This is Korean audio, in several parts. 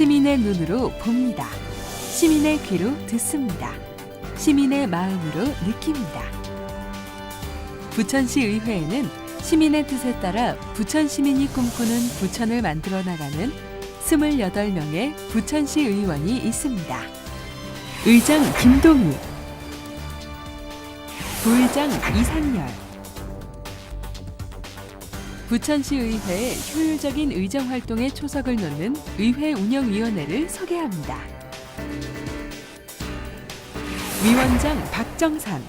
시민의 눈으로 봅니다. 시민의 귀로 듣습니다. 시민의 마음으로 느낍니다. 부천시 의회에는 시민의 뜻에 따라 부천 시민이 꿈꾸는 부천을 만들어 나가는 28명의 부천시 의원이 있습니다. 의장 김동희, 부의장 이상열, 부천시 의회의 효율적인 의정 활동에 초석을 놓는 의회 운영위원회를 소개합니다. 위원장 박정산,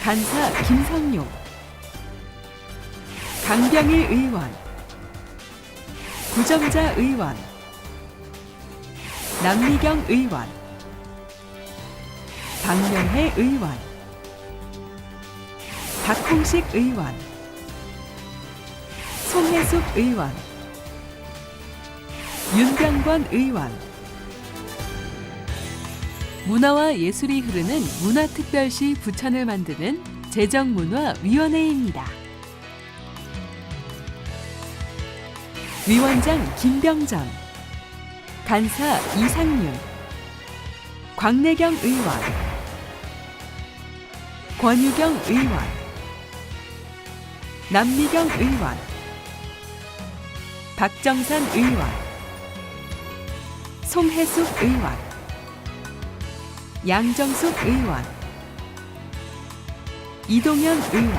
간사 김성용, 강병일 의원, 구정자 의원, 남미경 의원, 박명혜 의원, 박홍식 의원, 송혜숙 의원, 윤병권 의원, 문화와 예술이 흐르는 문화특별시 부천을 만드는 재정문화위원회입니다. 위원장 김병전, 간사 이상윤, 광래경 의원, 권유경 의원, 남미경 의원, 박정산 의원, 송혜숙 의원, 양정숙 의원, 이동현 의원,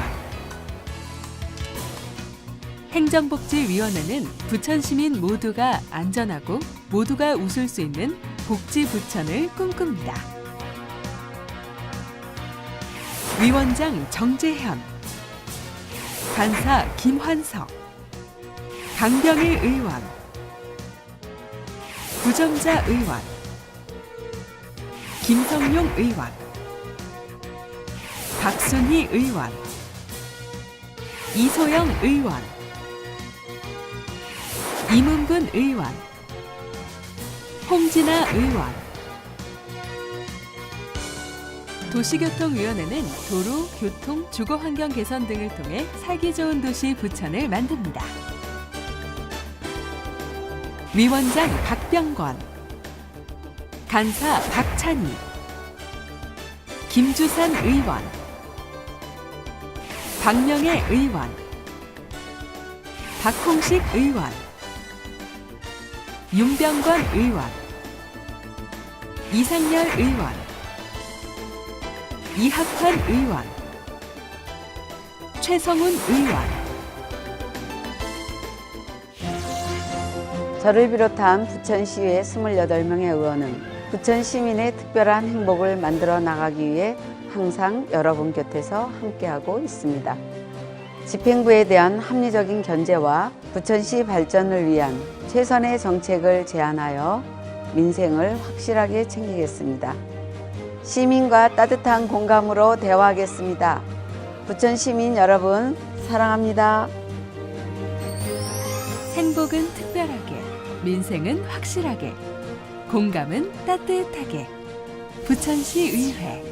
행정복지위원회는 부천 시민 모두가 안전하고 모두가 웃을 수 있는 복지 부천을 꿈꿉니다. 위원장 정재현, 간사 김환석, 강병일 의원, 구정자 의원, 김성용 의원, 박순희 의원, 이소영 의원, 이문근 의원, 홍진아 의원. 도시교통위원회는 도로, 교통, 주거환경 개선 등을 통해 살기 좋은 도시 부천을 만듭니다. 위원장 박병권, 간사 박찬희, 김주산 의원, 박명애 의원, 박홍식 의원, 윤병권 의원, 이상열 의원, 이학환 의원, 최성훈 의원, 저를 비롯한 부천시의 28명의 의원은 부천 시민의 특별한 행복을 만들어 나가기 위해 항상 여러분 곁에서 함께하고 있습니다. 집행부에 대한 합리적인 견제와 부천시 발전을 위한 최선의 정책을 제안하여 민생을 확실하게 챙기겠습니다. 시민과 따뜻한 공감으로 대화하겠습니다. 부천 시민 여러분, 사랑합니다. 행복은 특별하게, 민생은 확실하게, 공감은 따뜻하게. 부천시 의회